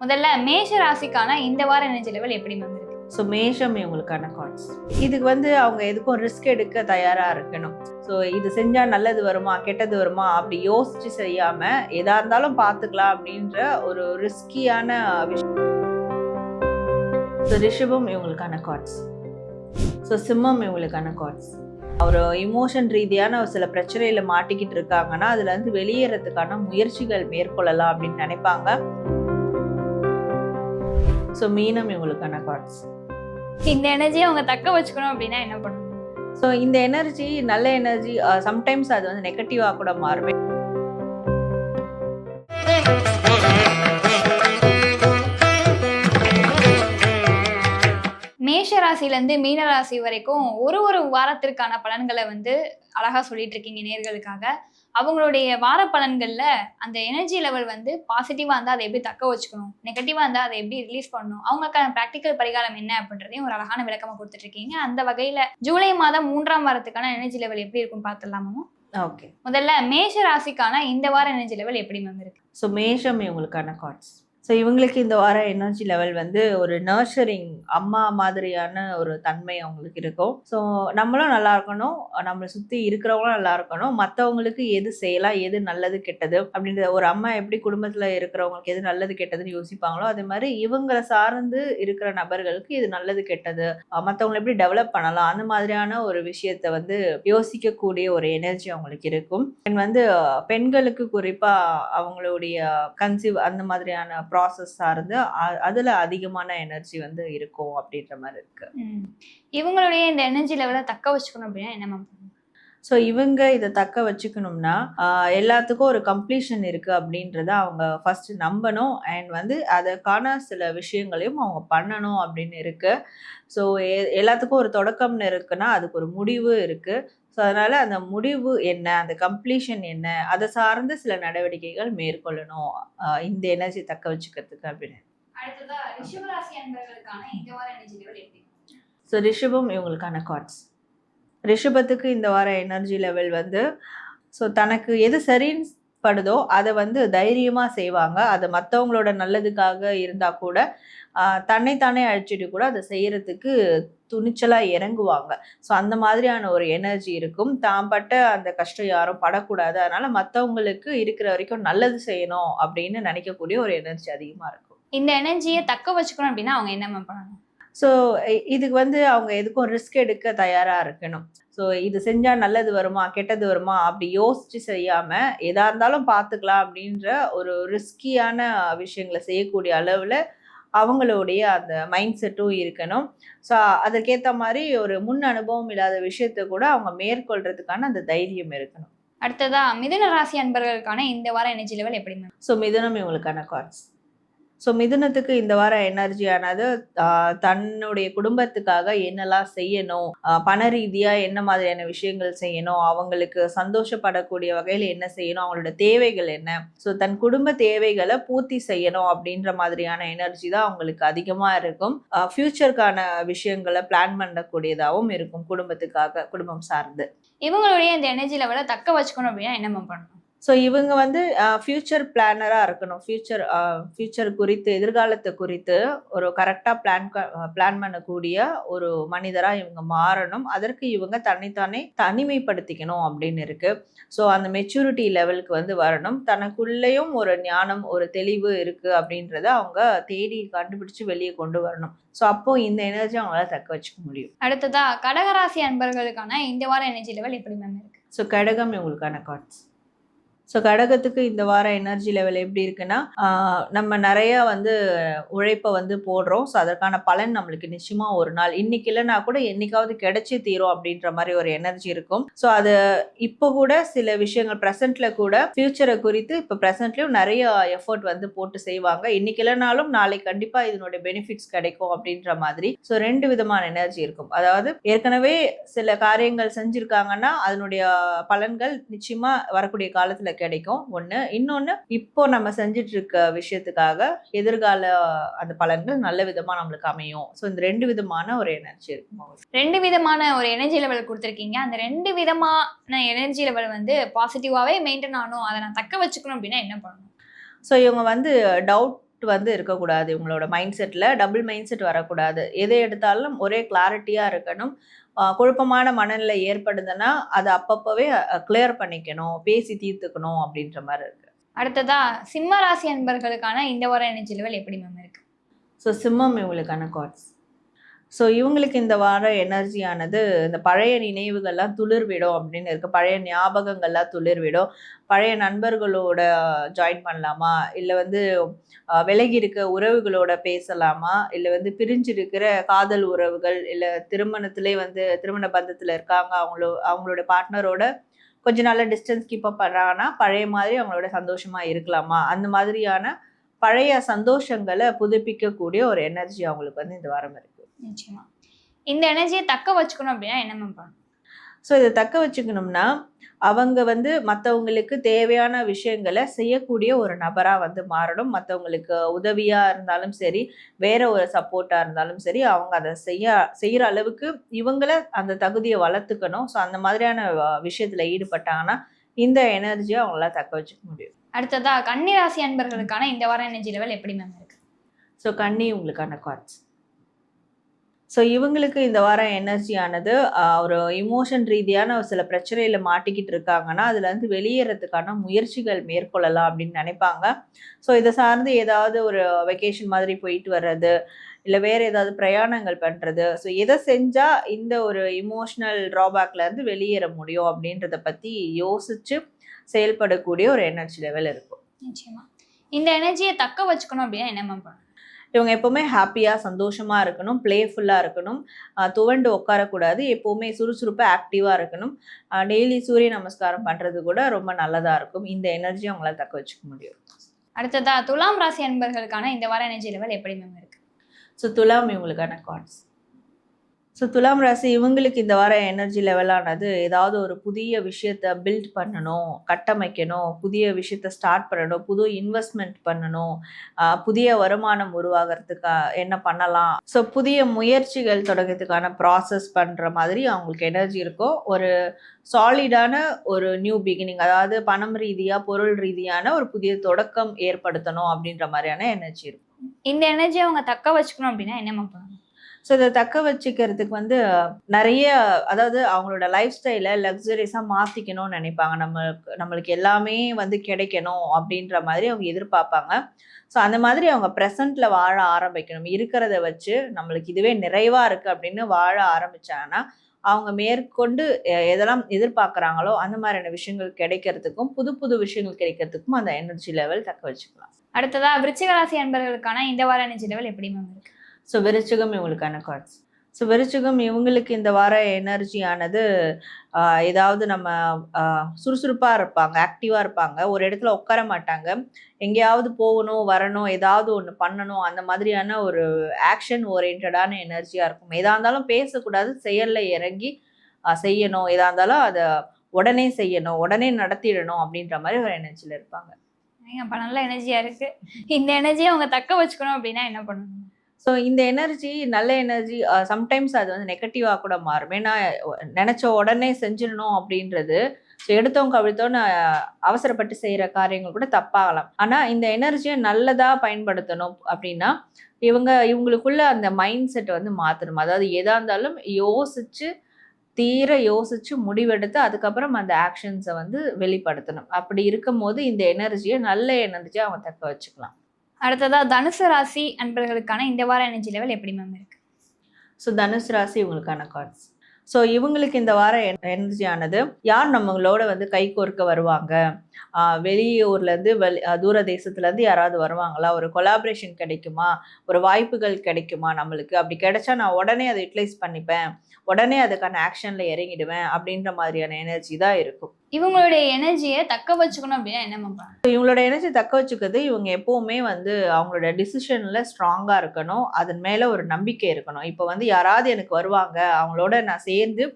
முதல்ல மேஷ ராசிக்கான இந்த வார எனர்ஜி லெவல் எப்படி மேம் இருக்கு? ஸோ மேஷம் இவங்களுக்கான கார்ட்ஸ் இதுக்கு வந்து அவங்க எதுக்கும் ரிஸ்க் எடுக்க தயாராக இருக்கணும். ஸோ இது செஞ்சால் நல்லது வருமா கெட்டது வருமா அப்படி யோசிச்சு செய்யாமல் எதா இருந்தாலும் பார்த்துக்கலாம் அப்படின்ற ஒரு ரிஸ்கியான விஷயம். ஸோ ரிஷபம் இவங்களுக்கான கார்ட்ஸ் ஸோ சிம்மம் இவங்களுக்கான கார்ட்ஸ் ஒரு இமோஷன் ரீதியான ஒரு சில பிரச்சனையில் மாட்டிக்கிட்டு இருக்காங்கன்னா அதுலேருந்து வெளியேறதுக்கான முயற்சிகள் மேற்கொள்ளலாம் அப்படின்னு நினைப்பாங்க. ஸோ மீனம் இவங்களுக்கான கார்ட்ஸ் இந்த எனர்ஜியை அவங்க தக்க வச்சுக்கணும் அப்படின்னா என்ன பண்ணணும் ஸோ இந்த எனர்ஜி நல்ல எனர்ஜி சம்டைம்ஸ் அது வந்து நெகட்டிவாக கூட மாறும். மேஷ ராசியிலேருந்து மீன ராசி வரைக்கும் ஒரு ஒரு வாரத்திற்கான பலன்களை வந்து அழகா சொல்லிட்டு இருக்கீங்க நேர்களுக்காக. அவங்களுடைய வார பலன்கள்ல அந்த எனர்ஜி லெவல் வந்து பாசிட்டிவா இருந்தா அதை எப்படி தக்க வச்சுக்கணும்? நெகட்டிவா இருந்தா அதை எப்படி ரிலீஸ் பண்ணணும்? அவங்களுக்கான ப்ராக்டிக்கல் பரிகாரம் என்ன அப்படின்றதையும் ஒரு அழகான விளக்கமா கொடுத்துட்டு இருக்கீங்க அந்த வகையில ஜூலை மாதம் மூன்றாம் வாரத்துக்கான எனர்ஜி லெவல் எப்படி இருக்கும் பார்த்துடலாமா ஓகே முதல்ல மேஷ ராசிக்கான இந்த வார எனர்ஜி லெவல் எப்படி மேம் இருக்கு? ஸோ மேஷம் இவங்களுக்கான கார்ட்ஸ் ஸோ இவங்களுக்கு இந்த வார எனர்ஜி லெவல் வந்து ஒரு நர்சரிங் அம்மா மாதிரியான ஒரு தன்மை அவங்களுக்கு இருக்கும். ஸோ நம்மளும் நல்லா இருக்கணும். நம்மளை சுற்றி இருக்கிறவங்களும் நல்லா இருக்கணும். மற்றவங்களுக்கு எது செய்யலாம் எது நல்லது கெட்டது அப்படின்ற ஒரு அம்மா எப்படி குடும்பத்தில் இருக்கிறவங்களுக்கு எது நல்லது கெட்டதுன்னு யோசிப்பாங்களோ அதே மாதிரி இவங்களை சார்ந்து இருக்கிற நபர்களுக்கு இது நல்லது கெட்டது மற்றவங்களை எப்படி டெவலப் பண்ணலாம் அந்த மாதிரியான ஒரு விஷயத்த வந்து யோசிக்கக்கூடிய ஒரு எனர்ஜி அவங்களுக்கு இருக்கும். And வந்து பெண்களுக்கு குறிப்பாக அவங்களுடைய கன்சீவ் அந்த மாதிரியான ப்ராசஸ் சார்ந்து அ- அதுல அதிகமான எனர்ஜி வந்து இருக்கும் அப்படின்ற மாதிரி இருக்கு. இவங்களுடைய இந்த எனர்ஜி லெவலை தக்க வச்சுக்கணும் அப்படின்னா என்ன மேம் ஸோ இவங்க இதை தக்க வச்சுக்கணும்னா எல்லாத்துக்கும் ஒரு கம்ப்ளீஷன் இருக்கு அப்படின்றத அவங்க ஃபர்ஸ்ட் நம்பணும். அண்ட் வந்து அதுக்கான சில விஷயங்களையும் அவங்க பண்ணணும் அப்படின்னு இருக்கு. ஸோ எல்லாத்துக்கும் ஒரு தொடக்கம்னு இருக்குன்னா அதுக்கு ஒரு முடிவு இருக்கு. ஸோ அதனால அந்த முடிவு என்ன அந்த கம்ப்ளீஷன் என்ன அதை சார்ந்து சில நடவடிக்கைகள் மேற்கொள்ளணும். இந்த எனர்ஜி தக்க வச்சுக்கிறதுக்கு அப்படின்னு. ஸோ ரிஷபம் இவங்களுக்கான கார்ட்ஸ் ரிஷபத்துக்கு இந்த வார எனர்ஜி லெவல் வந்து ஸோ தனக்கு எது சரின்னு படுதோ அதை வந்து தைரியமாக செய்வாங்க. அது மற்றவங்களோட நல்லதுக்காக இருந்தால் கூட தன்னைத்தானே அழிச்சிட்டு கூட அதை செய்கிறதுக்கு துணிச்சலாக இறங்குவாங்க. ஸோ அந்த மாதிரியான ஒரு எனர்ஜி இருக்கும். தான் பட்ட அந்த கஷ்டம் யாரும் படக்கூடாது. அதனால் மற்றவங்களுக்கு இருக்கிற வரைக்கும் நல்லது செய்யணும் அப்படின்னு நினைக்கக்கூடிய ஒரு எனர்ஜி அதிகமாக இருக்கும். இந்த எனர்ஜியை தக்க வச்சுக்கணும் அப்படின்னா அவங்க என்ன மேம் பண்ணணும்? ஸோ இதுக்கு வந்து அவங்க எதுக்கும் ரிஸ்க் எடுக்க தயாராக இருக்கணும். ஸோ இது செஞ்சால் நல்லது வருமா கெட்டது வருமா அப்படி யோசிச்சு செய்யாமல் எதா இருந்தாலும் பார்த்துக்கலாம் அப்படின்ற ஒரு ரிஸ்கியான விஷயங்களை செய்யக்கூடிய அளவில் அவங்களுடைய அந்த மைண்ட் செட்டும் இருக்கணும். ஸோ அதற்கேற்ற மாதிரி ஒரு முன் அனுபவம் இல்லாத விஷயத்தை கூட அவங்க மேற்கொள்றதுக்கான அந்த தைரியம் இருக்கணும். அடுத்ததா மிதுன ராசி அன்பர்களுக்கான இந்த வார எனர்ஜி லெவல் எப்படி ஸோ மிதுனம் இவங்களுக்கான கார்ட்ஸ் ஸோ மிதுனத்துக்கு இந்த வார எனர்ஜியானது தன்னுடைய குடும்பத்துக்காக என்னெல்லாம் செய்யணும் பண ரீதியாக என்ன மாதிரியான விஷயங்கள் செய்யணும் அவங்களுக்கு சந்தோஷப்படக்கூடிய வகையில் என்ன செய்யணும் அவங்களோட தேவைகள் என்ன? ஸோ தன் குடும்ப தேவைகளை பூர்த்தி செய்யணும் அப்படின்ற மாதிரியான எனர்ஜி தான் அவங்களுக்கு அதிகமாக இருக்கும். ஃப்யூச்சருக்கான விஷயங்களை பிளான் பண்ணக்கூடியதாகவும் இருக்கும் குடும்பத்துக்காக குடும்பம் சார்ந்து. இவங்களுடைய இந்த எனர்ஜி லெவலை தக்க வச்சுக்கணும் அப்படின்னா என்ன பண்ணணும்? ஸோ இவங்க வந்து ஃப்யூச்சர் பிளானராக இருக்கணும். ஃப்யூச்சர் ஃப்யூச்சர் குறித்து எதிர்காலத்தை குறித்து ஒரு கரெக்டாக பிளான் பிளான் பண்ணக்கூடிய ஒரு மனிதராக இவங்க மாறணும். அதற்கு இவங்க தன்னைத்தானே தனிமைப்படுத்திக்கணும் அப்படின்னு இருக்கு. ஸோ அந்த மெச்சூரிட்டி லெவலுக்கு வந்து வரணும். தனக்குள்ளேயும் ஒரு ஞானம் ஒரு தெளிவு இருக்கு அப்படின்றத அவங்க தேடி கண்டுபிடிச்சு வெளியே கொண்டு வரணும். ஸோ அப்போ இந்த எனர்ஜி அவங்களால தக்க வச்சுக்க முடியும். அடுத்ததா கடகராசி அன்பர்களுக்கான இந்த வார எனர்ஜி லெவல் எப்படி மேம் இருக்கு? ஸோ கடகம் இவங்களுக்கான கார்ட்ஸ் ஸோ கடகத்துக்கு இந்த வார எனர்ஜி லெவல் எப்படி இருக்குன்னா நம்ம நிறைய வந்து உழைப்பை வந்து போடுறோம். ஸோ அதற்கான பலன் நம்மளுக்கு நிச்சயமா ஒரு நாள். இன்னைக்கு இல்லைனா கூட என்னைக்காவது கிடைச்சி தீரும் அப்படின்ற மாதிரி ஒரு எனர்ஜி இருக்கும். ஸோ அது இப்போ கூட சில விஷயங்கள் ப்ரெசென்ட்ல கூட ஃபியூச்சரை குறித்து இப்போ ப்ரெசென்ட்லயும் நிறைய எஃபோர்ட் வந்து போட்டு செய்வாங்க. இன்னைக்கு இல்லைனாலும் நாளைக்கு கண்டிப்பா இதனுடைய பெனிஃபிட்ஸ் கிடைக்கும் அப்படின்ற மாதிரி. ஸோ ரெண்டு விதமான எனர்ஜி இருக்கும். அதாவது ஏற்கனவே சில காரியங்கள் செஞ்சிருக்காங்கன்னா அதனுடைய பலன்கள் நிச்சயமா வரக்கூடிய காலத்துல கிடைக்கும். ஒண்ணு இன்னொன்னு இப்போ நம்ம செஞ்சுட்டு இருக்க விஷயத்துக்காக எதிர்கால அந்த பலன்கள் நல்ல விதமா நம்மளுக்கு அமையும். ஸோ இந்த ரெண்டு விதமான ஒரு எனர்ஜி இருக்கும். ரெண்டு விதமான ஒரு எனர்ஜி லெவல் கொடுத்துருக்கீங்க. அந்த ரெண்டு விதமான எனர்ஜி லெவல் வந்து பாசிட்டிவாவே மெயின்டைன் ஆகணும். அதை நான் தக்க வச்சுக்கணும் அப்படின்னா என்ன பண்ணணும்? ஸோ இவங்க வந்து டவுட் வந்து இருக்கக்கூடாது. இவங்களோட mind settle double mind set வரக்கூடாது. எதை எடுத்தாலும் ஒரே கிளாரிட்டியாக இருக்கணும். குழப்பமான மனநிலை ஏற்படுதுன்னா அதை அப்பப்போவே கிளியர் பண்ணிக்கணும் பேசி தீர்த்துக்கணும் அப்படின்ற மாதிரி இருக்கு. அடுத்ததா சிம்ம ராசி அன்பர்களுக்கான இந்த வார எனர்ஜி லெவல் எப்படி மேம் இருக்கு? ஸோ சிம்மம் இவங்களுக்கான கார்ட்ஸ் ஸோ இவங்களுக்கு இந்த வார எனர்ஜியானது இந்த பழைய நினைவுகள்லாம் துளிர்விடும் அப்படின்னு இருக்குது பழைய ஞாபகங்கள்லாம் துளிர்விடும். பழைய நண்பர்களோட ஜாயின் பண்ணலாமா? இல்லை வந்து விலகி இருக்க உறவுகளோட பேசலாமா? இல்லை வந்து பிரிஞ்சிருக்கிற காதல் உறவுகள் இல்லை திருமணத்திலே வந்து திருமண பந்தத்தில் இருக்காங்க அவங்களோ அவங்களோட பார்ட்னரோட கொஞ்ச நாள்ல டிஸ்டன்ஸ் கீப் அப் பண்ணுறாங்கன்னா பழைய மாதிரி அவங்களோட சந்தோஷமாக இருக்கலாமா? அந்த மாதிரியான பழைய சந்தோஷங்களை புதுப்பிக்கக்கூடிய ஒரு எனர்ஜி அவங்களுக்கு வந்து இந்த வாரம் இருக்குது நிச்சயமா. இந்த எனர்ஜியை தக்க வச்சுக்கணும் அப்படின்னா என்ன மேம் பண்ணணும்? ஸோ இதை தக்க வச்சுக்கணும்னா அவங்க வந்து மற்றவங்களுக்கு தேவையான விஷயங்களை செய்யக்கூடிய ஒரு நபராக வந்து மாறணும். மற்றவங்களுக்கு உதவியாக இருந்தாலும் சரி வேற ஒரு சப்போர்ட்டாக இருந்தாலும் சரி அவங்க அதை செய்ய செய்கிற அளவுக்கு இவங்கள அந்த தகுதியை வளர்த்துக்கணும். ஸோ அந்த மாதிரியான விஷயத்தில் ஈடுபட்டாங்கன்னா இந்த எனர்ஜியை அவங்களால தக்க வச்சுக்க முடியும். அடுத்ததா கன்னி ராசி அன்பர்களுக்கான இந்த வார எனர்ஜி லெவல் எப்படி மேம் இருக்கு? ஸோ கன்னி உங்களுக்கான கார்ட்ஸ் ஸோ இவங்களுக்கு இந்த வாரம் எனர்ஜியானது ஒரு இமோஷன் ரீதியான ஒரு சில பிரச்சனையில் மாட்டிக்கிட்டு இருக்காங்கன்னா அதுலேருந்து வெளியேறதுக்கான முயற்சிகள் மேற்கொள்ளலாம் அப்படின்னு நினைப்பாங்க. ஸோ இதை சார்ந்து ஏதாவது ஒரு வெக்கேஷன் மாதிரி போயிட்டு வர்றது இல்லை வேறு ஏதாவது பிரயாணங்கள் பண்ணுறது ஸோ எதை செஞ்சால் இந்த ஒரு இமோஷனல் ட்ராபேக்லேருந்து வெளியேற முடியும் அப்படின்றத பற்றி யோசித்து செயல்படக்கூடிய ஒரு எனர்ஜி லெவல் இருக்கும். நிச்சயமாக இந்த எனர்ஜியை தக்க வச்சுக்கணும் அப்படின்னா என்ன மேம் பண்ணணும்? இவங்க எப்போவுமே ஹாப்பியாக சந்தோஷமாக இருக்கணும் ப்ளேஃபுல்லாக இருக்கணும். துவண்டு உட்காரக்கூடாது. எப்போவுமே சுறுசுறுப்பாக ஆக்டிவாக இருக்கணும். டெய்லி சூரிய நமஸ்காரம் பண்ணுறது கூட ரொம்ப நல்லதாக இருக்கும். இந்த எனர்ஜி அவங்களால தக்க வச்சுக்க முடியும். அடுத்ததா துலாம் ராசி அன்பர்களுக்கான இந்த வார எனர்ஜி லெவல் எப்படி மேம் இருக்கு? ஸோ துலாம் இவங்களுக்கான கார்ட்ஸ் ஸோ துலாம் ராசி இவங்களுக்கு இந்த வார எனர்ஜி லெவலானது ஏதாவது ஒரு புதிய விஷயத்த பில்ட் பண்ணணும் கட்டமைக்கணும் புதிய விஷயத்த ஸ்டார்ட் பண்ணணும் புது இன்வெஸ்ட்மெண்ட் பண்ணணும் புதிய வருமானம் உருவாகிறதுக்கு என்ன பண்ணலாம்? ஸோ புதிய முயற்சிகள் தொடங்கிறதுக்கான ப்ராசஸ் பண்ணுற மாதிரி அவங்களுக்கு எனர்ஜி இருக்கும் ஒரு சாலிடான ஒரு நியூ பிகினிங் அதாவது பணம் ரீதியாக பொருள் ரீதியான ஒரு புதிய தொடக்கம் ஏற்படுத்தணும் அப்படின்ற மாதிரியான எனர்ஜி இருக்கும். இந்த எனர்ஜியை அவங்க தக்க வச்சுக்கணும் அப்படின்னா என்ன பண்ணுவாங்க பண்ணணும் ஸோ இதை தக்க வச்சுக்கிறதுக்கு வந்து நிறைய அதாவது அவங்களோட லைஃப் ஸ்டைலை லக்ஸரியஸாக மாற்றிக்கணும்னு நினைப்பாங்க. நம்மளுக்கு நம்மளுக்கு எல்லாமே வந்து கிடைக்கணும் அப்படின்ற மாதிரி அவங்க எதிர்பார்ப்பாங்க. ஸோ அந்த மாதிரி அவங்க ப்ரெசண்ட்டில் வாழ ஆரம்பிக்கணும். இருக்கிறத வச்சு நம்மளுக்கு இதுவே நிறைவாக இருக்குது அப்படின்னு வாழ ஆரம்பிச்சாங்கன்னா அவங்க மேற்கொண்டு எதெல்லாம் எதிர்பார்க்குறாங்களோ அந்த மாதிரியான விஷயங்கள் கிடைக்கிறதுக்கும் புது புது விஷயங்கள் கிடைக்கிறதுக்கும் அந்த எனர்ஜி லெவல் தக்க வச்சுக்கலாம். அடுத்ததாக விருச்சிகராசி அன்பர்களுக்கான இந்த வார எனர்ஜி லெவல் எப்படி மேம் இருக்கு? ஸோ விருச்சிகம் இவங்களுக்கான கார்ட்ஸ் ஸோ விருச்சிகம் இவங்களுக்கு இந்த வார எனர்ஜியானது ஏதாவது நம்ம சுறுசுறுப்பாக இருப்பாங்க ஆக்டிவாக இருப்பாங்க. ஒரு இடத்துல உட்கார மாட்டாங்க. எங்கேயாவது போகணும் வரணும் ஏதாவது ஒன்று பண்ணணும் அந்த மாதிரியான ஒரு ஆக்ஷன் ஓரியன்டான எனர்ஜியாக இருக்கும். எதாக இருந்தாலும் பேசக்கூடாது செயலில் இறங்கி செய்யணும். எதாக இருந்தாலும் அதை உடனே செய்யணும் உடனே நடத்திடணும் அப்படின்ற மாதிரி ஒரு எனர்ஜியில் இருப்பாங்க. அப்போ நல்ல எனர்ஜியாக இருக்குது இந்த எனர்ஜியை அவங்க தக்க வச்சுக்கணும் அப்படின்னா என்ன பண்ணணும்? ஸோ இந்த எனர்ஜி நல்ல எனர்ஜி சம்டைம்ஸ் uh, அது வந்து நெகட்டிவாக கூட மாறும். ஏன்னா நினச்ச உடனே செஞ்சிடணும் அப்படின்றது. ஸோ எடுத்தவங்க கவிழ்த்தோன்னு uh, அவசரப்பட்டு செய்கிற காரியங்கள் கூட தப்பாகலாம். ஆனால் இந்த எனர்ஜியை நல்லதாக பயன்படுத்தணும் அப்படின்னா இவங்க இவங்களுக்குள்ள அந்த மைண்ட் செட்டை வந்து மாற்றணும் அதாவது எதாக இருந்தாலும் யோசித்து தீர யோசித்து முடிவெடுத்து அதுக்கப்புறம் அந்த ஆக்ஷன்ஸை வந்து வெளிப்படுத்தணும். அப்படி இருக்கும்போது இந்த எனர்ஜியை நல்ல எனர்ஜியாக அவங்க தக்க வச்சுக்கலாம். அடுத்ததா தனுசு ராசி அன்பர்களுக்கான இந்த வார எனர்ஜி லெவல் எப்படி மேம் இருக்கு? ஸோ தனுசு ராசி இவங்களுக்கான கார்ட்ஸ் ஸோ இவங்களுக்கு இந்த வார எனர்ஜியானது யார் நம்மளோட வந்து கை கோர்க்க வருவாங்க? வெளியூர்லேருந்து வெளி தூர தேசத்துலேருந்து யாராவது வருவாங்களா? ஒரு கொலாபரேஷன் கிடைக்குமா? ஒரு வாய்ப்புகள் கிடைக்குமா நம்மளுக்கு? அப்படி கிடைச்சா நான் உடனே அதை யூட்டிலைஸ் பண்ணிப்பேன். உடனே அதுக்கான ஆக்ஷனில் இறங்கிடுவேன் அப்படின்ற மாதிரியான எனர்ஜி தான் இருக்கும். இவங்களுடைய எனர்ஜியை தக்க வச்சுக்கணும் அப்படின்னா என்ன So, இவங்களோட எனர்ஜி தக்க வச்சுக்கிறது இவங்க எப்பவுமே வந்து அவங்களோட டிசிஷனில் ஸ்ட்ராங்காக இருக்கணும். அதன் மேலே ஒரு நம்பிக்கை இருக்கணும். இப்போ வந்து யாராவது எனக்கு வருவாங்க அவங்களோட நான் சேர்ந்து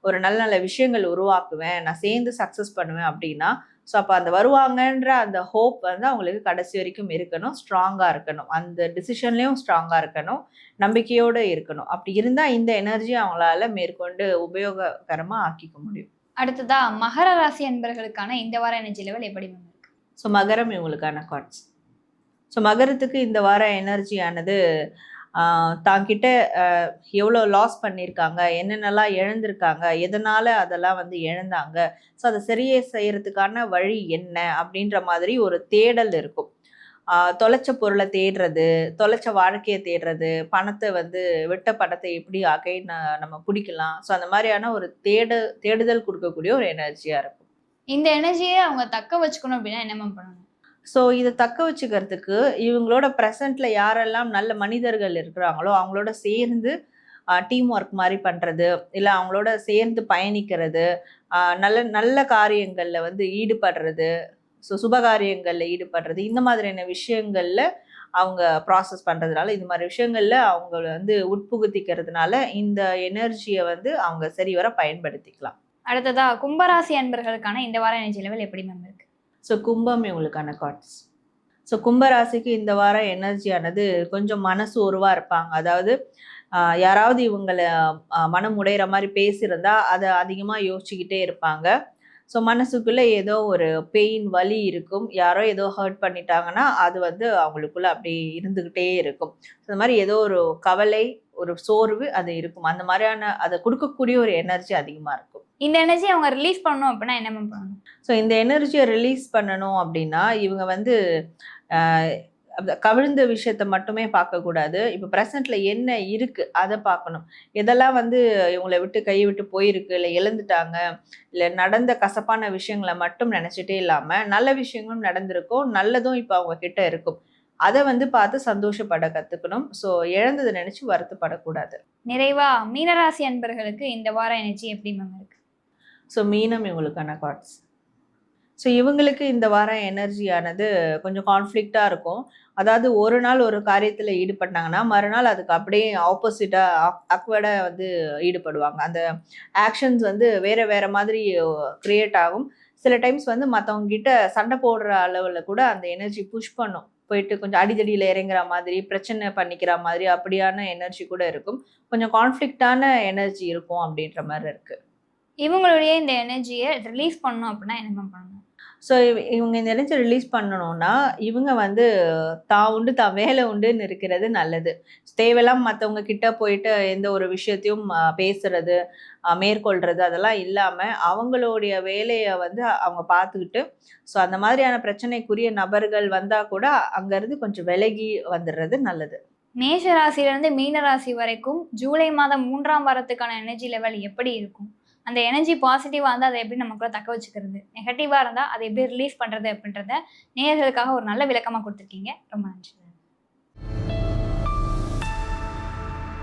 ஒரு நல்ல நல்ல விஷயங்கள் உருவாக்குவேன் நான் சேர்ந்து சக்ஸஸ் பண்ணுவேன் அப்படின்னா ஸோ அப்போ அந்த வருவாங்கன்ற அந்த ஹோப் வந்து அவங்களுக்கு கடைசி வரைக்கும் இருக்கணும். ஸ்ட்ராங்காக இருக்கணும். அந்த டிசிஷன்லேயும் ஸ்ட்ராங்காக இருக்கணும். நம்பிக்கையோடு இருக்கணும். அப்படி இருந்தால் இந்த எனர்ஜி அவங்களால மேற்கொண்டு உபயோககரமாக ஆக்கிக்க முடியும். அடுத்ததா மகர ராசி அன்பர்களுக்கான இந்த வார எனர்ஜி லெவல் எப்படி இருக்கு? ஸோ மகரம் இவங்களுக்கான கார்ட்ஸ் ஸோ மகரத்துக்கு இந்த வார எனர்ஜியானது தாங்கிட்ட எவ்வளோ லாஸ் பண்ணியிருக்காங்க என்னென்னலாம் இழந்திருக்காங்க எதனால் அதெல்லாம் வந்து இழந்தாங்க ஸோ அதை சரியே செய்யறதுக்கான வழி என்ன அப்படின்ற மாதிரி ஒரு தேடல் இருக்கும். தொலைச்ச பொருளை தேடுறது தொலைச்ச வாழ்க்கையை தேடுறது பணத்தை வந்து விட்ட பணத்தை எப்படி ஆகை நம்ம பிடிக்கலாம் ஸோ அந்த மாதிரியான ஒரு தேடு தேடுதல் கொடுக்கக்கூடிய ஒரு எனர்ஜியாக இருக்கும். இந்த எனர்ஜியை அவங்க தக்க வச்சுக்கணும் அப்படின்னா என்ன பண்ணணும்? ஸோ இதை தக்க வச்சுக்கிறதுக்கு இவங்களோட ப்ரெசண்ட்டில் யாரெல்லாம் நல்ல மனிதர்கள் இருக்கிறாங்களோ அவங்களோட சேர்ந்து டீம் ஒர்க் மாதிரி பண்ணுறது இல்லை அவங்களோட சேர்ந்து பயணிக்கிறது நல்ல நல்ல காரியங்களில் வந்து ஈடுபடுறது ஸோ சுபகாரியங்களில் ஈடுபடுறது இந்த மாதிரியான விஷயங்களில் அவங்க ப்ராசஸ் பண்ணுறதுனால இந்த மாதிரி விஷயங்களில் அவங்க வந்து உட்புகுத்திக்கிறதுனால இந்த எனர்ஜியை வந்து அவங்க சரிவர பயன்படுத்திக்கலாம். அடுத்ததாக கும்பராசி அன்பர்களுக்கான இந்த வார எனர்ஜி லெவல் எப்படி மேம் இருக்கு? ஸோ கும்பம் இவங்களுக்கான கார்ட்ஸ் ஸோ கும்பராசிக்கு இந்த வாரம் எனர்ஜியானது கொஞ்சம் மனசு உருவாக இருப்பாங்க. அதாவது யாராவது இவங்களை மனம் உடையிற மாதிரி பேசியிருந்தா அதை அதிகமாக யோசிச்சுக்கிட்டே இருப்பாங்க. ஸோ மனசுக்குள்ளே ஏதோ ஒரு பெயின் வலி இருக்கும். யாரோ ஏதோ ஹர்ட் பண்ணிட்டாங்கன்னா அது வந்து அவங்களுக்குள்ள அப்படி இருந்துக்கிட்டே இருக்கும். இந்த மாதிரி ஏதோ ஒரு கவலை ஒரு சோர்வு அது இருக்கும். அந்த மாதிரியான அதை கொடுக்கக்கூடிய ஒரு எனர்ஜி அதிகமாக இருக்கும். இந்த எனர்ஜி அவங்க ரிலீஸ் பண்ணணும் அப்படின்னா என்ன மேம் பண்ணணும்? ஸோ இந்த எனர்ஜியை ரிலீஸ் பண்ணணும் அப்படின்னா இவங்க வந்து கவிழ்ந்த விஷயத்த மட்டுமே பார்க்கக்கூடாது. இப்போ ப்ரெசண்ட்ல என்ன இருக்கு அதை பார்க்கணும். எதெல்லாம் வந்து இவங்களை விட்டு கை விட்டு போயிருக்கு இல்லை இழந்துட்டாங்க இல்லை நடந்த கசப்பான விஷயங்களை மட்டும் நினச்சிட்டே இல்லாமல் நல்ல விஷயங்களும் நடந்திருக்கும் நல்லதும் இப்போ அவங்க கிட்ட இருக்கும். அதை வந்து பார்த்து சந்தோஷப்பட கற்றுக்கணும் ஸோ இழந்ததை நினச்சி வருத்தப்படக்கூடாது. நிறைவா மீனராசி அன்பர்களுக்கு இந்த வார எனர்ஜி எப்படி மேம் இருக்கு? ஸோ மீனம் இவங்களுக்கான கார்ட்ஸ் ஸோ இவங்களுக்கு இந்த வாரம் எனர்ஜியானது கொஞ்சம் கான்ஃப்ளிக்டாக இருக்கும். அதாவது ஒரு நாள் ஒரு காரியத்தில் ஈடுபட்டாங்கன்னா மறுநாள் அதுக்கு அப்படியே ஆப்போசிட்டாக அக்வர்டாக வந்து ஈடுபடுவாங்க. அந்த ஆக்ஷன்ஸ் வந்து வேறு வேறு மாதிரி க்ரியேட் ஆகும். சில டைம்ஸ் வந்து மற்றவங்ககிட்ட சண்டை போடுற அளவில் கூட அந்த எனர்ஜி புஷ் பண்ணும். போயிட்டு கொஞ்சம் அடிதடியில் இறங்குற மாதிரி பிரச்சனை பண்ணிக்கிற மாதிரி அப்படியான எனர்ஜி கூட இருக்கும். கொஞ்சம் கான்ஃப்ளிக்டான எனர்ஜி இருக்கும் அப்படின்ற மாதிரி இருக்குது இவங்களுடைய இந்த எனர்ஜியை ரிலீஸ் பண்ணணும் அப்படின்னா என்ன பண்ணணும்? ஸோ இவங்க இந்த எனர்ஜி ரிலீஸ் பண்ணணும்னா இவங்க வந்து தான் உண்டு தான் வேலை உண்டுன்னு இருக்கிறது நல்லது. தேவையில்லாம மற்றவங்க கிட்ட போயிட்டு எந்த ஒரு விஷயத்தையும் பேசுறது ஆ, மேற்கொள்றது அதெல்லாம் இல்லாமல் அவங்களுடைய வேலையை வந்து அவங்க பார்த்துக்கிட்டு ஸோ அந்த மாதிரியான பிரச்சனைக்குரிய நபர்கள் வந்தால் கூட அங்கேருந்து கொஞ்சம் விலகி வந்துடுறது நல்லது. மேஷ ராசியிலிருந்து மீன ராசி வரைக்கும் ஜூலை மாதம் மூன்றாம் வாரத்துக்கான எனர்ஜி லெவல் எப்படி இருக்கும்? அந்த எனர்ஜி பாசிட்டிவாக இருந்தால் அதை எப்படி நமக்குள்ள தக்க வச்சுக்கிறது? நெகட்டிவாக இருந்தால் அதை எப்படி ரிலீஃப் பண்ணுறது அப்படின்றத நேர்களுக்காக ஒரு நல்ல விளக்கமாக கொடுத்துருக்கீங்க. ரொம்ப நன்றி.